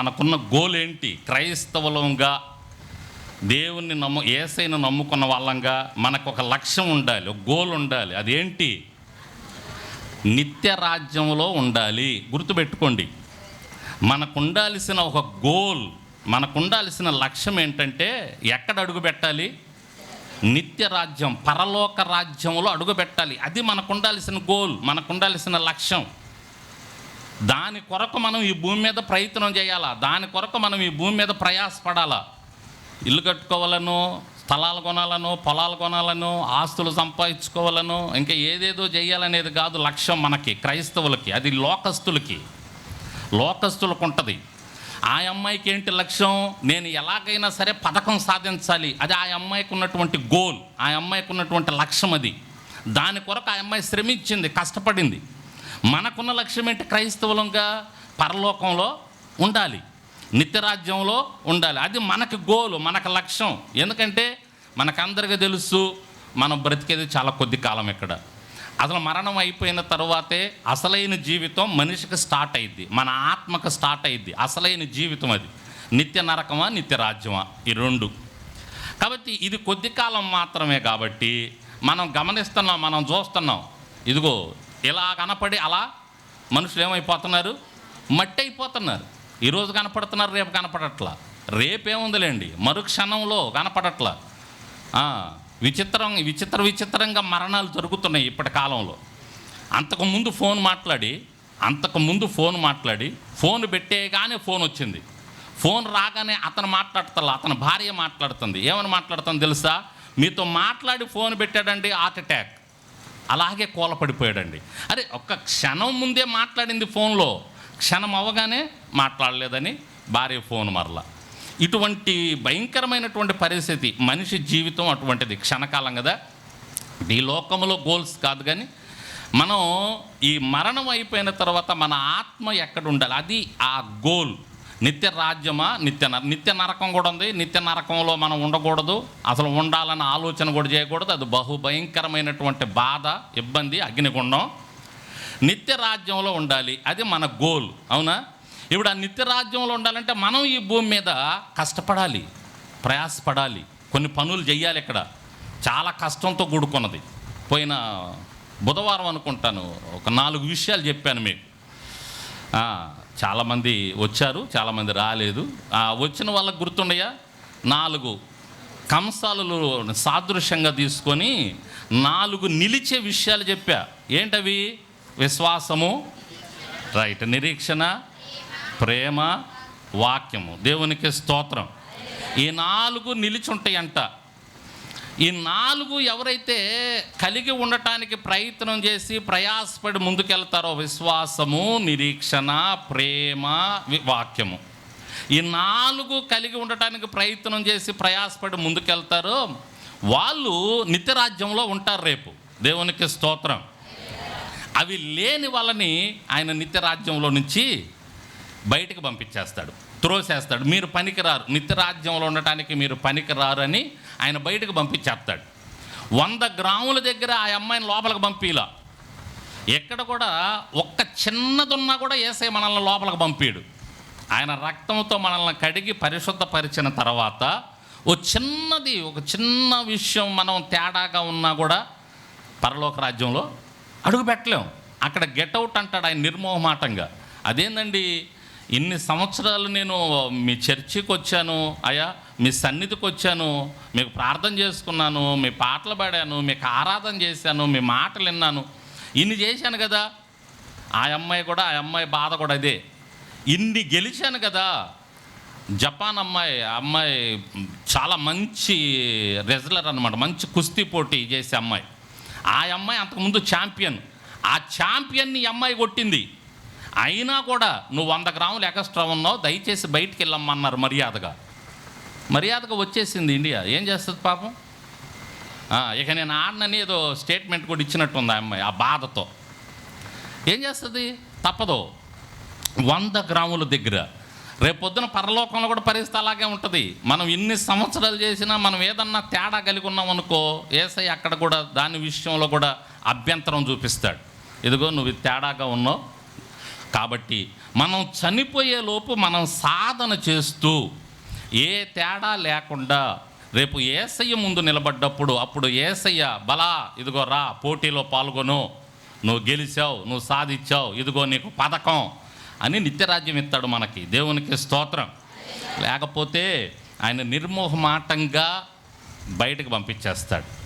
మనకున్న గోల్ ఏంటి? క్రైస్తవులంగా దేవుణ్ణి నమ్ము ఏసైను నమ్ముకున్న వాళ్ళంగా మనకు ఒక లక్ష్యం ఉండాలి ఒక గోల్ ఉండాలి. అదేంటి? నిత్య రాజ్యంలో ఉండాలి. గుర్తుపెట్టుకోండి. మనకు ఉండాల్సిన ఒక గోల్ మనకు ఉండాల్సిన లక్ష్యం ఏంటంటే ఎక్కడ అడుగు పెట్టాలి? నిత్య రాజ్యం పరలోక రాజ్యంలో అడుగు పెట్టాలి. అది మనకు ఉండాల్సిన గోల్ మనకు ఉండాల్సిన లక్ష్యం. దాని కొరకు మనం ఈ భూమి మీద ప్రయత్నం చేయాలా? దాని కొరకు మనం ఈ భూమి మీద ప్రయాసపడాలా? ఇల్లు కట్టుకోవాలను స్థలాలు కొనాలను పొలాలు కొనాలను ఆస్తులు సంపాదించుకోవాలను ఇంకా ఏదేదో చేయాలనేది కాదు లక్ష్యం మనకి క్రైస్తవులకి అది లోకస్తులకి. లోకస్తులకు ఉంటుంది. ఆ అమ్మాయికి ఏంటి లక్ష్యం? నేను ఎలాగైనా సరే పథకం సాధించాలి. అది ఆ అమ్మాయికి ఉన్నటువంటి గోల్ ఆ అమ్మాయికి ఉన్నటువంటి లక్ష్యం అది. దాని కొరకు ఆ అమ్మాయి శ్రమించింది కష్టపడింది. మనకున్న లక్ష్యం ఏంటి? క్రైస్తవులంగా పరలోకంలో ఉండాలి. నిత్యరాజ్యంలో ఉండాలి. అది మనకి గోలు మనకు లక్ష్యం. ఎందుకంటే మనకందరికీ తెలుసు మనం బ్రతికేది చాలా కొద్ది కాలం ఇక్కడ. అసలు మరణం అయిపోయిన తర్వాతే అసలైన జీవితం మనిషికి స్టార్ట్ అయింది మన ఆత్మకు స్టార్ట్ అయింది అసలైన జీవితం అది. నిత్య నరకమా నిత్య రాజ్యమా? ఈ రెండు. కాబట్టి ఇది కొద్ది కాలం మాత్రమే కాబట్టి మనం గమనిస్తున్నాం మనం చూస్తున్నాం. ఇదిగో ఇలా కనపడి అలా మనుషులు ఏమైపోతున్నారు? మట్టి అయిపోతున్నారు ఈరోజు కనపడుతున్నారు రేపు కనపడట్లా. రేపేముందిలేండి? మరుక్షణంలో కనపడట్లా. విచిత్రం విచిత్ర విచిత్రంగా మరణాలు జరుగుతున్నాయి ఇప్పటి కాలంలో. అంతకుముందు ఫోన్ మాట్లాడి అంతకుముందు ఫోన్ మాట్లాడి ఫోన్ పెట్టేగానే ఫోన్ వచ్చింది. ఫోన్ రాగానే అతను మాట్లాడతలా అతని భార్య మాట్లాడుతుంది. ఏమని మాట్లాడుతుంది తెలుసా? మీతో మాట్లాడి ఫోన్ పెట్టాడండి హార్ట్ అటాక్. అలాగే కోలపడిపోయాడండి. అరే ఒక్క క్షణం ముందే మాట్లాడింది ఫోన్లో. క్షణం అవ్వగానే మాట్లాడలేదని భార్య ఫోన్ మరలా. ఇటువంటి భయంకరమైనటువంటి పరిస్థితి మనిషి జీవితం అటువంటిది క్షణకాలం కదా. ఈ లోకంలో గోల్స్ కాదు కానీ మనం ఈ మరణం అయిపోయిన తర్వాత మన ఆత్మ ఎక్కడ ఉండాలి? అది ఆ గోల్. నిత్య రాజ్యమా? నిత్య నర నిత్య నరకం కూడా ఉంది. నిత్య నరకంలో మనం ఉండకూడదు. అసలు ఉండాలన్న ఆలోచన కూడా చేయకూడదు. అది బహు భయంకరమైనటువంటి బాధ ఇబ్బంది అగ్నిగుండం. నిత్య రాజ్యంలో ఉండాలి. అది మన గోల్. అవునా? ఇప్పుడు ఆ నిత్య రాజ్యంలో ఉండాలంటే మనం ఈ భూమి మీద కష్టపడాలి. ప్రయాసపడాలి. కొన్ని పనులు చేయాలి ఇక్కడ. చాలా కష్టంతో కూడుకున్నది. పోయిన బుధవారం అనుకుంటాను. ఒక నాలుగు విషయాలు చెప్పాను మీకు. చాలామంది వచ్చారు చాలామంది రాలేదు. వచ్చిన వాళ్ళకు గుర్తుండయా? నాలుగు కంసాలు సాదృశ్యంగా తీసుకొని నాలుగు నిలిచే విషయాలు చెప్పా. ఏంటవి? విశ్వాసము రైట్ నిరీక్షణ ప్రేమ వాక్యము. దేవునికి స్తోత్రం. ఈ నాలుగు నిలిచుంటాయంట ఈ నాలుగు ఎవరైతే కలిగి ఉండటానికి ప్రయత్నం చేసి ప్రయాసపడి ముందుకెళ్తారో విశ్వాసము నిరీక్షణ ప్రేమ వాక్యము. ఈ నాలుగు కలిగి ఉండటానికి ప్రయత్నం చేసి ప్రయాసపడి ముందుకెళ్తారో వాళ్ళు నిత్యరాజ్యంలో ఉంటారు రేపు. దేవునికి స్తోత్రం. అవి లేని వాళ్ళని ఆయన నిత్యరాజ్యంలో నుంచి బయటకు పంపించేస్తాడు. త్రోసేస్తాడు. మీరు పనికిరారు. నిత్యరాజ్యంలో ఉండటానికి మీరు పనికిరారు అని ఆయన బయటకు పంపించేస్తాడు. వంద గ్రాముల దగ్గర ఆ అమ్మాయిని లోపలికి పంపిలా. ఎక్కడ కూడా ఒక్క చిన్నదున్నా కూడా ఏసై మనల్ని లోపలికి పంపాడు. ఆయన రక్తంతో మనల్ని కడిగి పరిశుద్ధపరిచిన తర్వాత ఓ చిన్నది ఒక చిన్న విషయం మనం తేడాగా ఉన్నా కూడా పరలోక రాజ్యంలో అడుగు పెట్టలేం. అక్కడ గెట్అవుట్ అంటాడు ఆయన నిర్మోహమాటంగా. అదేందండి? ఇన్ని సంవత్సరాలు నేను మీ చర్చికి వచ్చాను. అయ్యా మీ సన్నిధికి వచ్చాను. మీకు ప్రార్థన చేసుకున్నాను మీ పాటలు పాడాను మీకు ఆరాధన చేశాను మీ మాటలు విన్నాను. ఇన్ని చేశాను కదా. ఆ అమ్మాయి కూడా ఆ అమ్మాయి బాధ కూడా అదే. ఇన్ని గెలిచాను కదా. జపాన్ అమ్మాయి ఆ అమ్మాయి చాలా మంచి రెజ్లర్ అనమాట మంచి కుస్తీ పోటీ చేసే అమ్మాయి. ఆ అమ్మాయి అంతకుముందు ఛాంపియన్ ఆ ఛాంపియన్ని అమ్మాయి కొట్టింది. అయినా కూడా నువ్వు వంద గ్రాములు ఎక్స్ట్రా ఉన్నావు దయచేసి బయటికి వెళ్ళమ్మన్నారు మర్యాదగా. మర్యాదగా వచ్చేసింది ఇండియా. ఏం చేస్తుంది పాపం? ఇక నేను ఆడనని ఏదో స్టేట్మెంట్ కూడా ఇచ్చినట్టుంది ఆ అమ్మాయి ఆ బాధతో. ఏం చేస్తుంది? తప్పదు. వంద గ్రాముల దగ్గర. రేపొద్దున పరలోకంలో కూడా పరిస్థితి అలాగే ఉంటుంది. మనం ఎన్ని సంవత్సరాలు చేసినా మనం ఏదన్నా తేడా కలిగి ఉన్నాం అనుకో ఏసై అక్కడ కూడా దాని విషయంలో కూడా అభ్యంతరం చూపిస్తాడు. ఇదిగో నువ్వు తేడాగా ఉన్నావు కాబట్టి మనం చనిపోయే లోపు మనం సాధన చేస్తూ ఏ తేడా లేకుండా రేపు ఏసయ్య ముందు నిలబడ్డప్పుడు అప్పుడు ఏసయ్య బలా ఇదిగో రా పోటీలో పాల్గొను. నువ్వు గెలిచావు నువ్వు సాధించావు ఇదిగో నీకు పథకం అని నిత్యరాజ్యం ఇస్తాడు మనకి. దేవునికి స్తోత్రం. లేకపోతే ఆయన నిర్మోహమాటంగా బయటకు పంపించేస్తాడు.